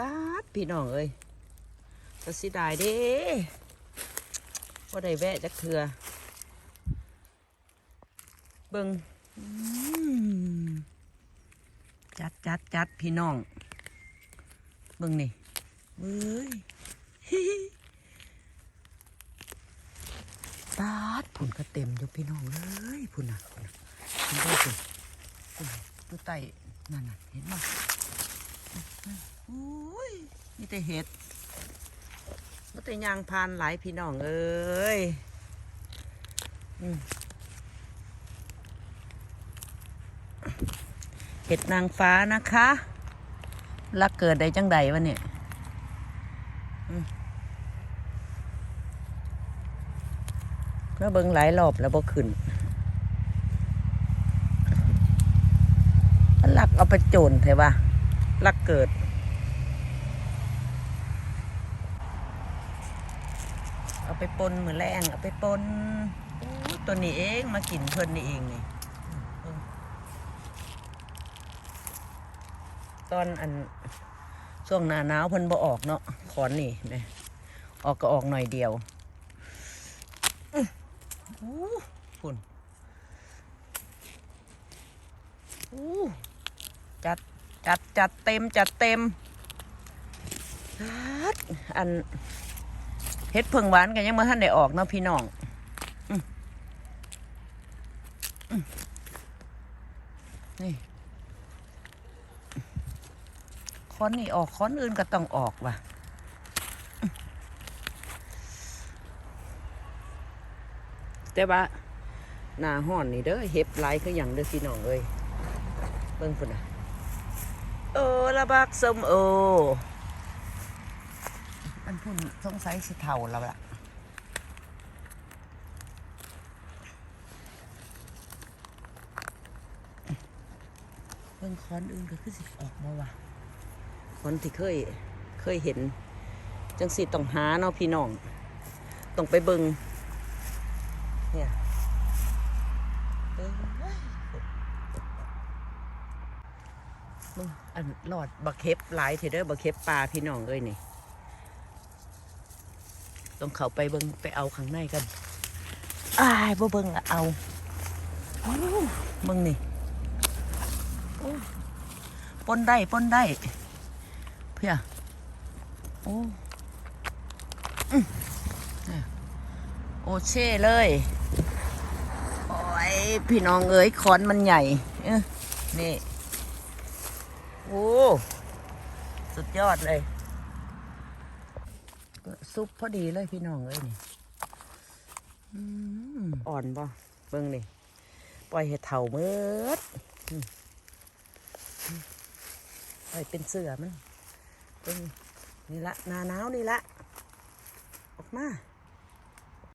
ป้าดพี่น้องเอ้ยก็สิได้เด้ว่าได้แวะจักเถื่อเบิงอืมจัดจัดจัดพี่น้อง เบิงนี่เอ้ยปาดผุนก็เต็มอยู่พี่น้องเลยผุนน่ะผุนน่ะผุนด้สิผุนดูไตนั่นน่ะเห็นมั้ยอุ้ยนี่ แต่เห็ดนี่แต่ยางพานหลายพี่น้องเอ้ยเห็ดนางฟ้านะคะลักเกิดได้จังใดวะเนี่ยแล้วเบิ่งหลายรอบแล้วบ่ขึ้นมันลักเอาไปโจรเถอะวะลักเกิด เอา ไปปนเหมือนแรงเอาไปปนตัวนี้เองมากินเพิ่นนี่เองนี่ตอนอันช่วงหน้าหนาวเพิ่นบ่ออกเนาะขอนนี่แหม่ออกก็ออกหน่อยเดียวอู้ฝุ่นอู้จัดจัดจัดเต็มจัดเต็มฮัดอัน เฮ็ดเพิ่งหวานกันยังมาท่านได้ออกเนาะพี่น้องนี่ค้อนนี่ออกค้อนอื่นก็ต้องออกว่ะแต่ว่าหน้าห้อนนี่เด้อเห็บหลายคืออย่างเด้อพี่น้องเอ้ยเบิ่งพุ่นน่ะโอ้ละบักสมโอ อันพุ่นสงสัยสิเท่าแล้วล่ะเบิ่งคอนอื่นก็คือสิออกบ่วะคอนที่เคยเคยเห็น จังสิต้องหาเนาะพี่น้องต้องไปเบิ่งเนี่ยเอ้ยมึงอันหลอดบักเข็บหลายเทเดอร์บักเข็บปลาพี่น้องเอ้ยนี่ ต้องเข้าไปเบิงไปเอาข้างในกันอ้ายบ่เบิงอะเอาโอ้มึงนี่โอ้ปนได้ปนได้ เพื่อโอ้อืมเนี่ยโอเช่เลย โอ้ย พี่น้องเอ้ยคอนมันใหญ่เอ้อนี่ โอ้ สุดยอดเลยก็ ซุปพอดีเลยพี่น้องเอ้ยนี่อ่อนป่ะเบิ่งนี่ปล่อยเห็ดเถาเมืดอืมอืมปล่อยเป็นเสือมันเบิ่งนี่ละหนาหนาวนี่ละออกมา